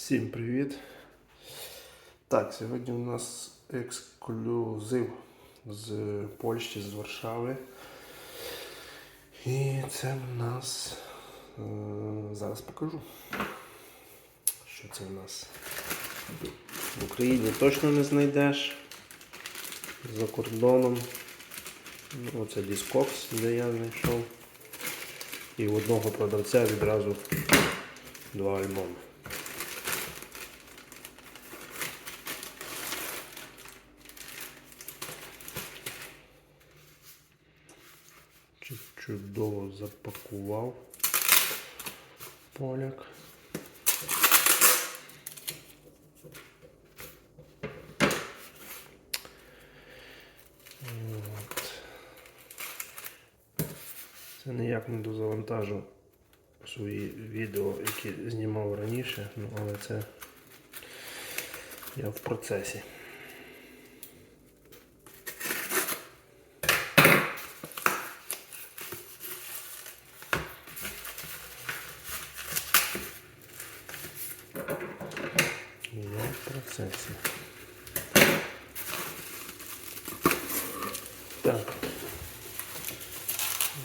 Всім привіт! Так, сьогодні у нас ексклюзив з Польщі, з Варшави. І це в нас е, зараз покажу. Що це в нас? В Україні точно не знайдеш. За кордоном. Ну, Оце Discogs, де я знайшов. І у одного продавця відразу два альбоми. Чудово запакував поляк. От. Це ніяк не дозавантажу свої відео, які знімав раніше, ну але це я в процесі. Я в процесі. Так.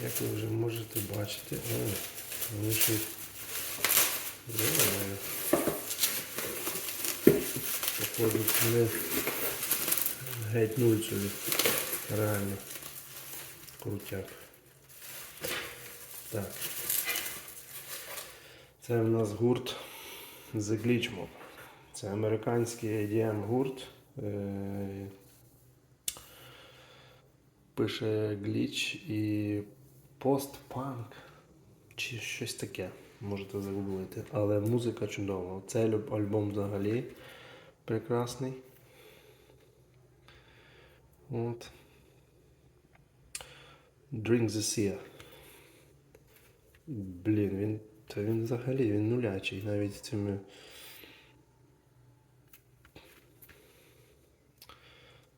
Як ви вже можете бачити, ще й- Походу, вони геть нульцеві. Реально. Крутяк. Так. Це в нас гурт The Glitch Mob. Це американський EDM гурт. Е, Пише гліч і постпанк. Чи щось таке. Можете загуглити. Але музика чудова. Цей альбом взагалі прекрасний. От. Drink the Sea. Блін, він, він взагалі він нулячий, навіть цими.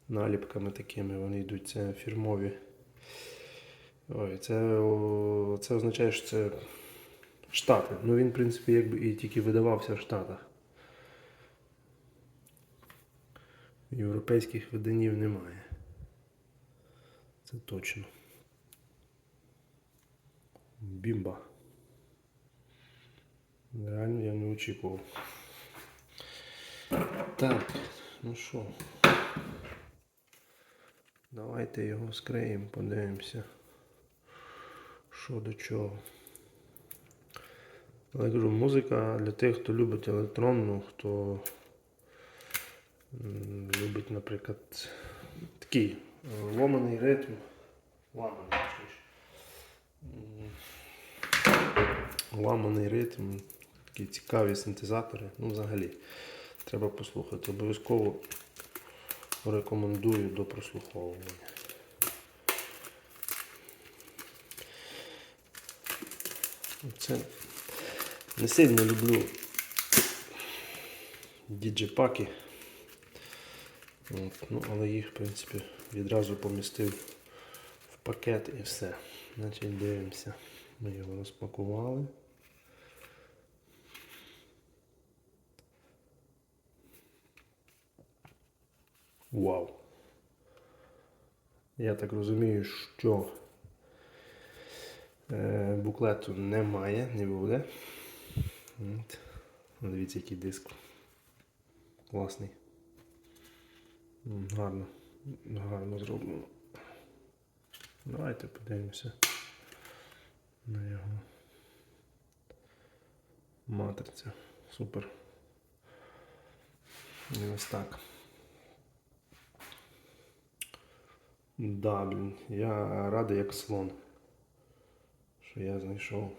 Наліпками такими вони йдуть, це фірмові. Ой, це, це означає, що це Штати. Ну він, в принципі, якби і тільки видавався в Штатах. Європейських виданів немає. Це точно. Бімба. Реально я не очікував. Так, ну що. Давайте його скриємо, подивимося. Що до чого. Але кажу, музика для тих, хто любить електронну, хто любить, наприклад, такий е, ломаний ритм. Ламаний, Ламаний ритм, такі цікаві синтезатори. Ну, взагалі, треба послухати. Обов'язково рекомендую до прослуховування. Це не сильно люблю діджепаки. Ну, але їх, в принципі, відразу помістив в пакет і все. Значить, дивимося. Ми його розпакували. Вау. Я так розумію, що е, буклету немає, не буде. Дивіться, який диск. Класний. Гарно. Гарно зроблено. Давайте подивимося на його матрицю. Супер. І ось так. Да, блін, я радий як слон, що я знайшов.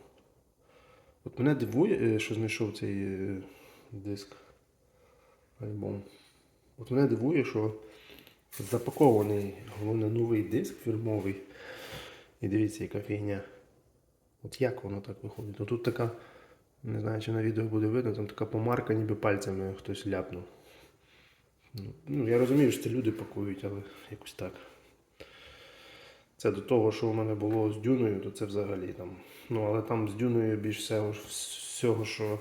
От мене дивує, е, що знайшов цей е, диск альбом. От мене дивує, що запакований головне новий диск фірмовий. І дивіться, яка фігня. От як воно так виходить? Ну тут така, не знаю, чи на відео буде видно, там така помарка, ніби пальцями хтось ляпнув. Ну, я розумію, що це люди пакують, але якось так. Це до того, що у мене було з дюною, то це взагалі там. Ну, але там з дюною більш всього, що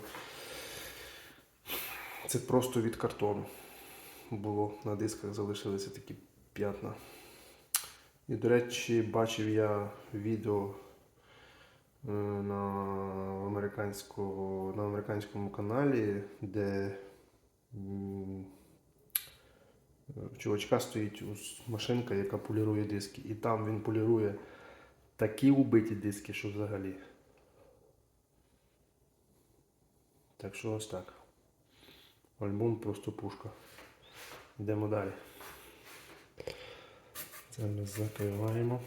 Це просто від картону. Було на дисках залишилися такі п'ятна. І, до речі, бачив я відео е, на, американського, на американському каналі, де в чувачка стоїть машинка, яка полірує диски. І там він полірує такі убиті диски, що взагалі. Так що ось так. Альбом просто пушка. Йдемо далі. Це ми закриваємо.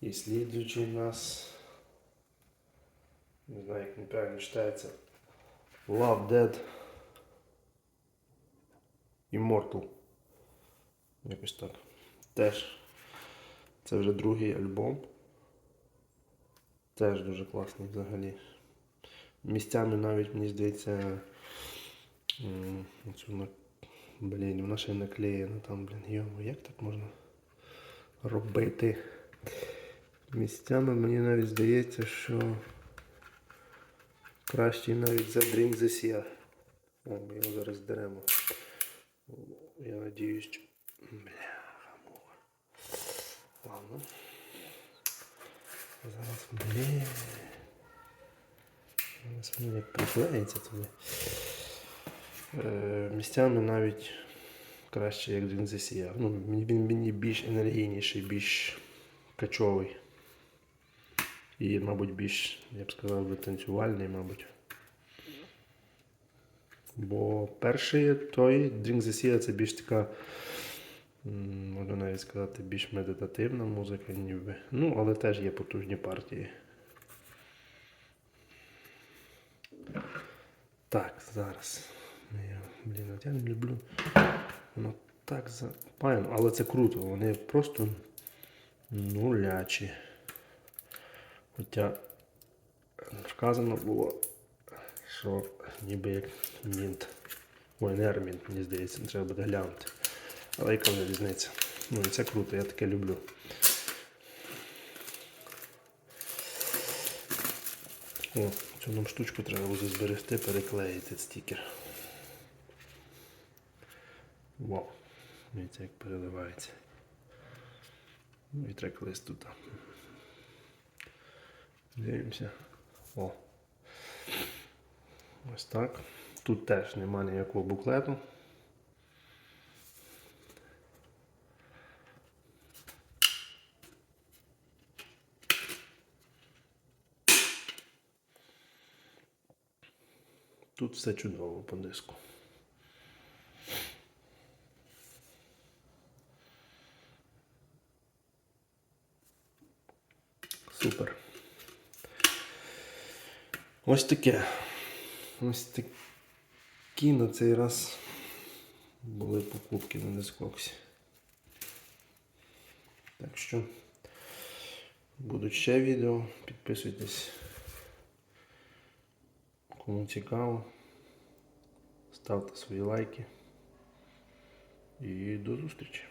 І слідуючий у нас. Не знаю, як він правильно читається. Love Dead Immortal. Якось так. Теж. Це вже другий альбом. Теж дуже класний взагалі. Місцями навіть, мені здається, м, оцю на... Блін, вона ще наклеєна там, блін, йому, як так можна робити? Місцями мені навіть здається, що краще навіть за the Sea. О, ми його зараз здеремо. Я надіюсь, що... Бляха, муха. Ладно. Зараз, блін. Зараз воно як приклеїться туди. Е, місцями навіть краще, як the Sea. Ну, мені більш енергійніший, більш качовий. І, мабуть, більш, я б сказав, би, танцювальний, мабуть. Бо перший той Drink the Sea це більш така, можна навіть сказати, більш медитативна музика, ніби. Ну, але теж є потужні партії. Так, зараз. Я, блін, я не люблю. Воно так запаяно, але це круто. Вони просто нулячі. Хоча вказано було, що ніби як мінт. Ой, не армінт, мені здається, треба буде глянути. Але яка вже різниця? Ну і це круто, я таке люблю. О, цю нам штучку треба буде зберегти, переклеїти стікер. Вау. Дивіться, як переливається. Ну і трек-лист тут. Дивимося. О. Ось так. Тут теж немає ніякого буклету. Тут все чудово по диску. Супер. Ось таке. Ось такі на цей раз були покупки на дискоксі. Так що будуть ще відео. Підписуйтесь. Кому цікаво. Ставте свої лайки. І до зустрічі.